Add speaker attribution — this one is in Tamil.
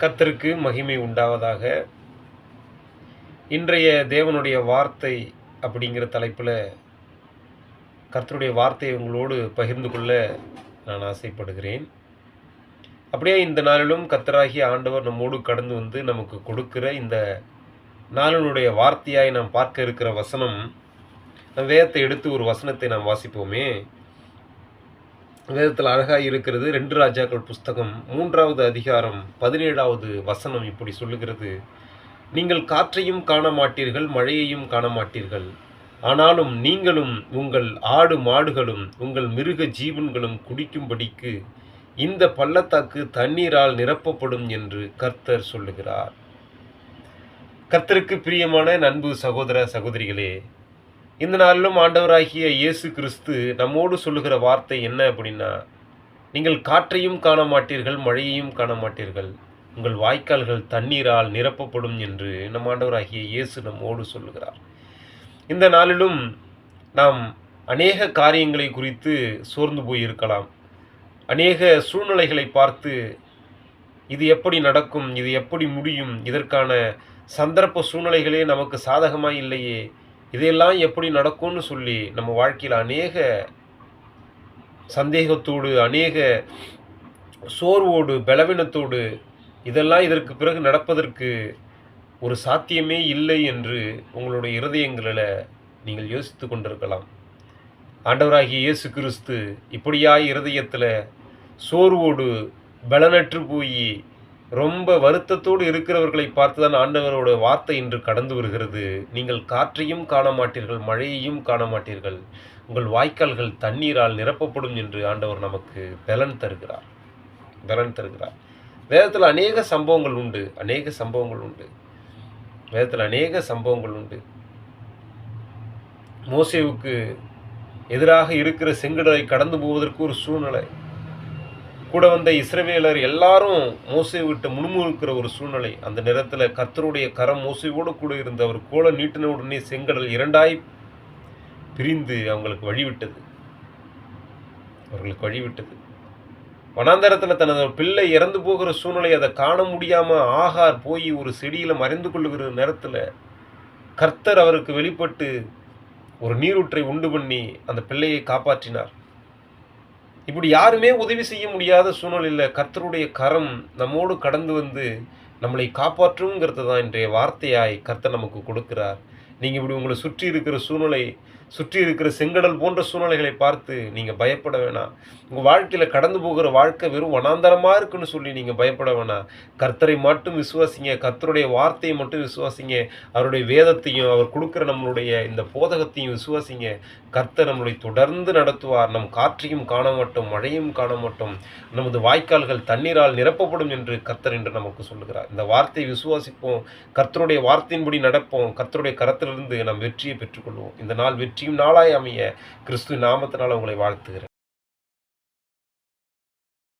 Speaker 1: கத்தருக்கு மகிமை உண்டாவதாக. இன்றைய தேவனுடைய வார்த்தை அப்படிங்கிற தலைப்பில் கர்த்தருடைய வார்த்தையை உங்களோடு பகிர்ந்து கொள்ள நான் ஆசைப்படுகிறேன். அப்படியே இந்த நாளிலும் கத்தராகிய ஆண்டவர் நம்மோடு கடந்து வந்து நமக்கு கொடுக்கிற இந்த நாளினுடைய வார்த்தையாய் நாம் பார்க்க இருக்கிற வசனம் நம் வேதத்தை எடுத்து ஒரு வசனத்தை நாம் வாசிப்போமே. வேதத்தில் அழகாக இருக்கிறது ரெண்டு ராஜாக்கள் புஸ்தகம் மூன்றாவது அதிகாரம் பதினேழாவது வசனம் இப்படி சொல்லுகிறது. நீங்கள் காற்றையும் காண மாட்டீர்கள் மழையையும் காண மாட்டீர்கள் ஆனாலும் நீங்களும் உங்கள் ஆடு மாடுகளும் உங்கள் மிருக ஜீவன்களும் குடிக்கும்படிக்கு இந்த பள்ளத்தாக்கு தண்ணீரால் நிரப்பப்படும் என்று கர்த்தர் சொல்லுகிறார். கர்த்தருக்கு பிரியமான நண்பு சகோதர சகோதரிகளே இந்த நாளிலும் ஆண்டவராகிய இயேசு கிறிஸ்து நம்மோடு சொல்லுகிற வார்த்தை என்ன அப்படின்னா நீங்கள் காற்றையும் காண மாட்டீர்கள் மழையையும் காண மாட்டீர்கள் உங்கள் வாய்க்கால்கள் தண்ணீரால் நிரப்பப்படும் என்று நம் ஆண்டவராகிய இயேசு நம்மோடு சொல்லுகிறார். இந்த நாளிலும் நாம் அநேக காரியங்களை குறித்து சோர்ந்து போயிருக்கலாம். அநேக சூழ்நிலைகளை பார்த்து இது எப்படி நடக்கும் இது எப்படி முடியும் இதற்கான சந்தர்ப்ப சூழ்நிலைகளே நமக்கு சாதகமாக இல்லையே இதையெல்லாம் எப்படி நடக்கும்னு சொல்லி நம்ம வாழ்க்கையில் அநேக சந்தேகத்தோடு அநேக சோர்வோடு பலவீனத்தோடு இதெல்லாம் இதற்கு பிறகு நடப்பதற்கு ஒரு சாத்தியமே இல்லை என்று உங்களுடைய இருதயங்களில் நீங்கள் யோசித்து கொண்டிருக்கலாம். ஆண்டவராகிய இயேசு கிறிஸ்து இப்படியா இருதயத்தில் சோர்வோடு பலனற்று போய் ரொம்ப வருத்தத்தோடு இருக்கிறவர்களை பார்த்து தான் ஆண்டவரோட வார்த்தை இன்று கடந்து வருகிறது. நீங்கள் காற்றையும் காண மாட்டீர்கள் மழையையும் காண மாட்டீர்கள் உங்கள் வாய்க்கால்கள் தண்ணீரால் நிரப்பப்படும் என்று ஆண்டவர் நமக்கு பலன் தருகிறார். பலன் தருகிறார். வேதத்தில் அநேக சம்பவங்கள் உண்டு. அநேக சம்பவங்கள் உண்டு. வேதத்தில் அநேக சம்பவங்கள் உண்டு. மோசேவுக்கு எதிராக இருக்கிற செங்கடலை கடந்து போவதற்கு ஒரு சூழ்நிலை. கூட வந்த இஸ்ரவேலர் எல்லாரும் மோசை விட்டு முணுமுணுக்கிற ஒரு சூழ்நிலை. அந்த நேரத்தில் கர்த்தருடைய கரம் மோசையோடு கூட இருந்த அவர் கோல நீட்டின உடனே செங்கடல் இரண்டாய் பிரிந்து அவங்களுக்கு வழிவிட்டது. அவர்களுக்கு வழிவிட்டது. வனாந்தரத்தில் தனது பிள்ளை இறந்து போகிற சூழ்நிலை அதை காண முடியாமல் ஆகார் போய் ஒரு செடியில் மறைந்து கொள்ளுகிற நேரத்தில் கர்த்தர் அவருக்கு வெளிப்பட்டு ஒரு நீரூற்றை உண்டு பண்ணி அந்த பிள்ளையை காப்பாற்றினார். இப்படி யாருமே உதவி செய்ய முடியாத சூழ்நிலையில் கர்த்தருடைய கரம் நம்மோடு கடந்து வந்து நம்மளை காப்பாற்றுங்கிறது தான் இன்றைய வார்த்தையாய் கர்த்தர் நமக்கு கொடுக்கிறார். நீங்கள் இப்படி உங்களை சுற்றி இருக்கிற சூழ்நிலை சுற்றி இருக்கிற செங்கடல் போன்ற சூழ்நிலைகளை பார்த்து நீங்கள் பயப்பட வேணாம். உங்கள் வாழ்க்கையில் கடந்து போகிற வாழ்க்கை வெறும் வனாந்தரமாக இருக்குன்னு சொல்லி நீங்கள் பயப்பட வேணாம். கர்த்தரை மட்டும் விசுவாசிங்க கர்த்தருடைய வார்த்தையை மட்டும் விசுவாசிங்க அவருடைய வேதத்தையும் அவர் கொடுக்குற நம்மளுடைய இந்த போதகத்தையும் விசுவாசிங்க. கர்த்தர் நம்மளை தொடர்ந்து நடத்துவார். நம் காற்றையும் காண மாட்டோம் மழையும் காண மாட்டோம். நமது வாய்க்கால்கள் தண்ணீரால் நிரப்பப்படும் என்று கர்த்தர் என்று நமக்கு சொல்லுகிறார். இந்த வார்த்தையை விசுவாசிப்போம் கர்த்தருடைய வார்த்தையின்படி நடப்போம் கர்த்தருடைய கரத்திலிருந்து நாம் வெற்றியை பெற்றுக்கொள்வோம். இந்த நாள் வெற்றி நாளாய் அமைய கிறிஸ்து நாமத்தினால் உங்களை வாழ்த்துகிறேன்.